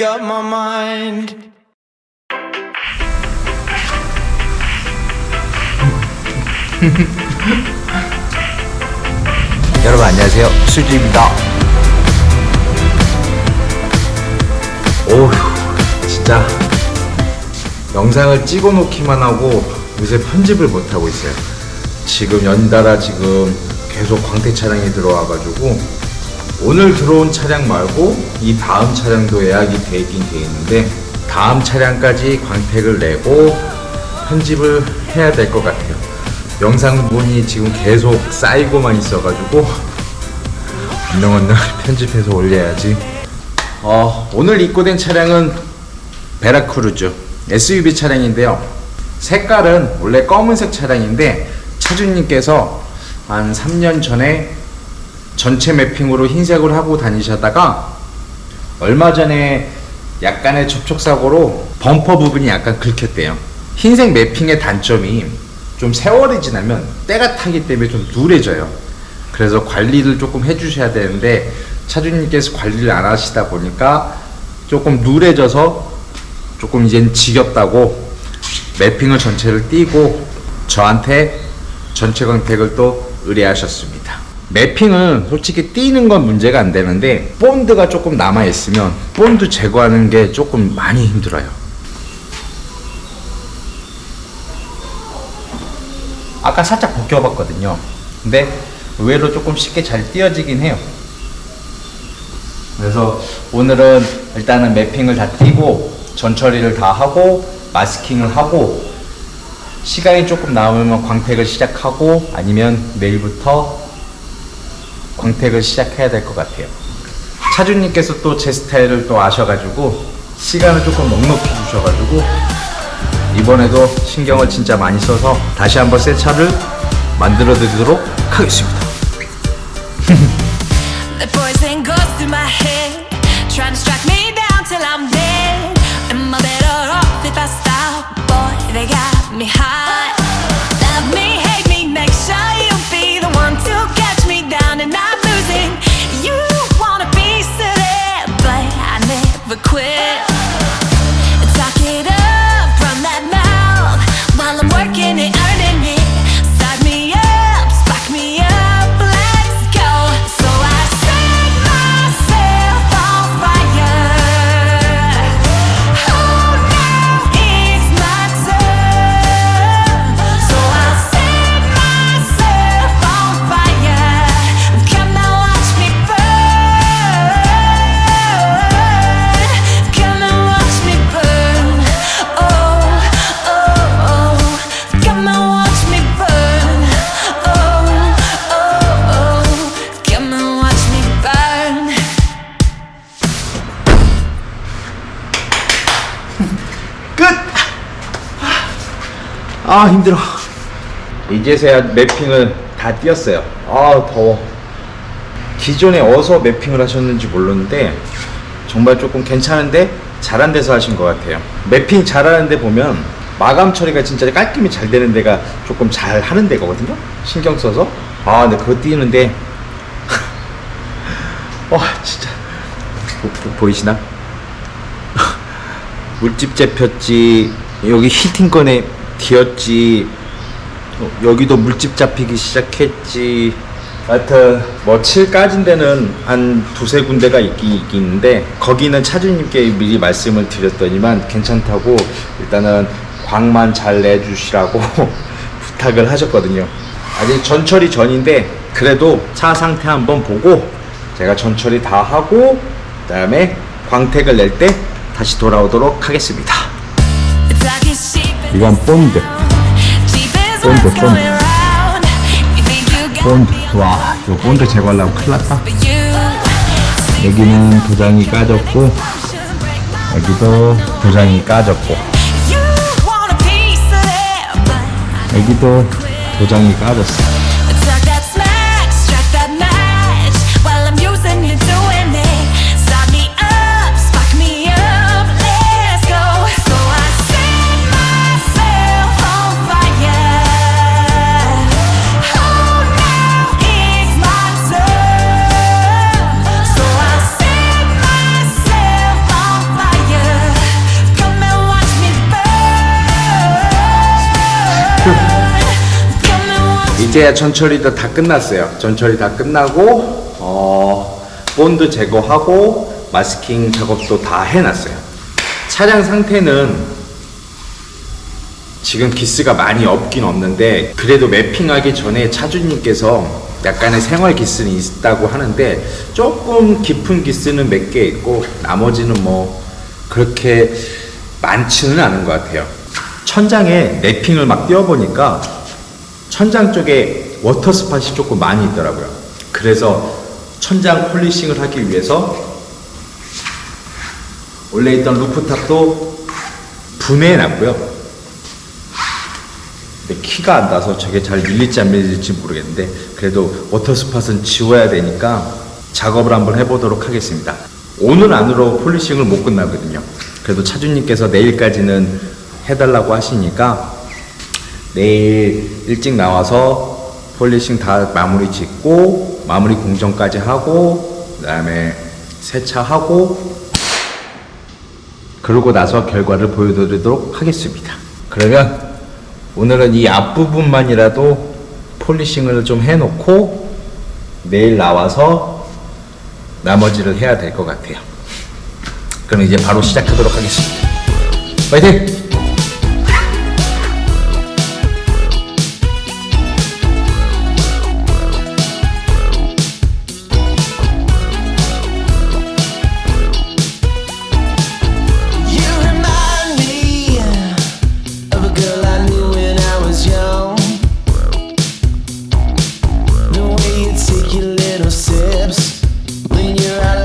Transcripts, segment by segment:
you got my mind. 여러분 안녕하세요. 수지입니다. 오휴 진짜. 영상을 찍어 놓기만 하고 요새 편집을 못 하고 있어요. 지금 연달아 지금 계속 광택 차량이 들어와 가지고 오늘 들어온 차량 말고 이 다음 차량도 예약이 되긴 돼 있는데 다음 차량까지 광택을 내고 편집을 해야 될 것 같아요 영상분이 지금 계속 쌓이고만 있어가지고 언능언능 편집해서 올려야지. 어, 오늘 입고된 차량은 베라크루즈 SUV 차량인데요. 색깔은 원래 검은색 차량인데 차주님께서 한 3년 전에 전체 매핑으로 흰색으로 하고 다니셨다가 얼마 전에 약간의 접촉사고로 범퍼 부분이 약간 긁혔대요. 흰색 매핑의 단점이 좀 세월이 지나면 때가 타기 때문에 좀 누래져요. 그래서 관리를 조금 해주셔야 되는데 차주님께서 관리를 안 하시다 보니까 조금 누래져서 조금 이젠 지겹다고 매핑을 전체를 띄고 저한테 전체 광택을 또 의뢰하셨습니다. 매핑은 솔직히 띄는 건 문제가 안 되는데 본드가 조금 남아 있으면 본드 제거하는 게 조금 많이 힘들어요. 아까 살짝 벗겨봤거든요. 근데 의외로 조금 쉽게 잘 띄어지긴 해요. 그래서 오늘은 일단은 매핑을 다 띄고 전처리를 다 하고 마스킹을 하고 시간이 조금 남으면 광택을 시작하고 아니면 내일부터 광택을 시작해야 될 것 같아요. 차주님께서 또 제 스타일을 또 아셔가지고 시간을 조금 넉넉히 주셔가지고 이번에도 신경을 진짜 많이 써서 다시 한번 새 차를 만들어 드리도록 하겠습니다. Poison 아 힘들어. 이제서야 매핑을 다 띄었어요. 아 더워. 기존에 어서 매핑을 하셨는지 몰랐는데 정말 조금 괜찮은데 잘한 데서 하신 것 같아요. 매핑 잘하는 데 보면 마감 처리가 진짜 깔끔히 잘 되는 데가 조금 잘 하는 데거든요. 신경 써서. 아 근데 그거 띄는데. 와 진짜. 보, 보- 보이시나? 물집 잡혔지. 여기 히팅건에 뒤었지. 어, 여기도 물집 잡히기 시작했지. 하여튼 뭐 7까진 데는 한 두세 군데가 있긴 있긴 있는데 거기는 차주님께 미리 말씀을 드렸더니만 괜찮다고 일단은 광만 잘 내주시라고 부탁을 하셨거든요. 아직 전처리 전인데 그래도 차 상태 한번 보고 제가 전처리 다 하고 그 다음에 광택을 낼 때 다시 돌아오도록 하겠습니다 이건 본드. 본드, 본드, 본드. 와 이거 본드 제거하려면 큰일 났다. 여기는 도장이 까졌고 여기도 도장이 까졌고. 여기도 도장이 까졌어 이제야 전처리도 다 끝났어요. 전처리 다 끝나고 어, 본드 제거하고 마스킹 작업도 다 해놨어요. 차량 상태는 지금 기스가 많이 없긴 없는데 그래도 매핑하기 전에 차주님께서 약간의 생활 기스는 있다고 하는데 조금 깊은 기스는 몇 개 있고 나머지는 뭐 그렇게 많지는 않은 것 같아요. 천장에 랩핑을 막 띄워보니까 천장 쪽에 워터 스팟이 조금 많이 있더라고요. 그래서 천장 폴리싱을 하기 위해서 원래 있던 루프탑도 분해해 놨고요. 근데 키가 안 나서 저게 잘 밀릴지 안 밀릴지 모르겠는데 그래도 워터 스팟은 지워야 되니까 작업을 한번 해보도록 하겠습니다. 오늘 안으로 폴리싱을 못 끝나거든요. 그래도 차주님께서 내일까지는 해달라고 하시니까 내일 일찍 나와서 폴리싱 다 마무리 짓고 마무리 공정까지 하고 그다음에 세차하고 그러고 나서 결과를 보여드리도록 하겠습니다. 그러면 오늘은 이 앞부분만이라도 폴리싱을 좀 해놓고 내일 나와서 나머지를 해야 될 것 같아요. 그럼 이제 바로 시작하도록 하겠습니다. 파이팅! you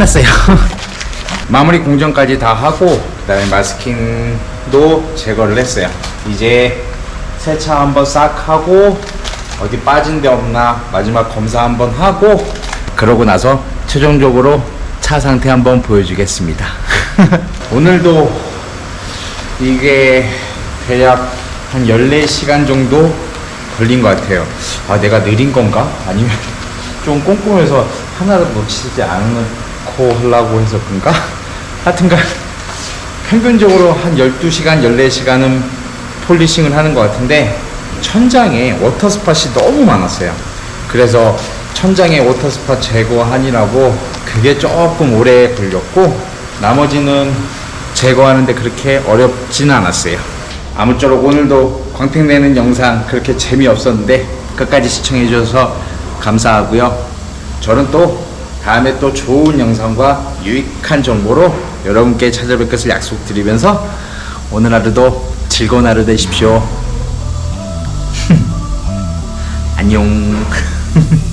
끝! 끝났어요. 마무리 공정까지 다 하고 그다음에 마스킹도 제거를 했어요. 이제 세차 한번 싹 하고 어디 빠진 데 없나 마지막 검사 한번 하고 그러고 나서 최종적으로 차 상태 한번 보여주겠습니다. 오늘도 이게 대략 한 14시간 정도 걸린 것 같아요. 아, 내가 느린 건가? 아니면 좀 꼼꼼해서 하나도 놓치지 않 고 하려고 해서 그런가? 하여튼간 평균적으로 한 12시간, 14시간은 폴리싱을 하는 것 같은데 천장에 워터스팟이 너무 많았어요. 그래서 천장에 워터스팟 제거하느라고 그게 조금 오래 걸렸고 나머지는 제거하는데 그렇게 어렵지는 않았어요. 아무쪼록 오늘도 광택내는 영상 그렇게 재미없었는데 끝까지 시청해 주셔서 감사하고요. 저는 또 다음에 또 좋은 영상과 유익한 정보로 여러분께 찾아뵐 것을 약속드리면서 오늘 하루도 즐거운 하루 되십시오. 안녕.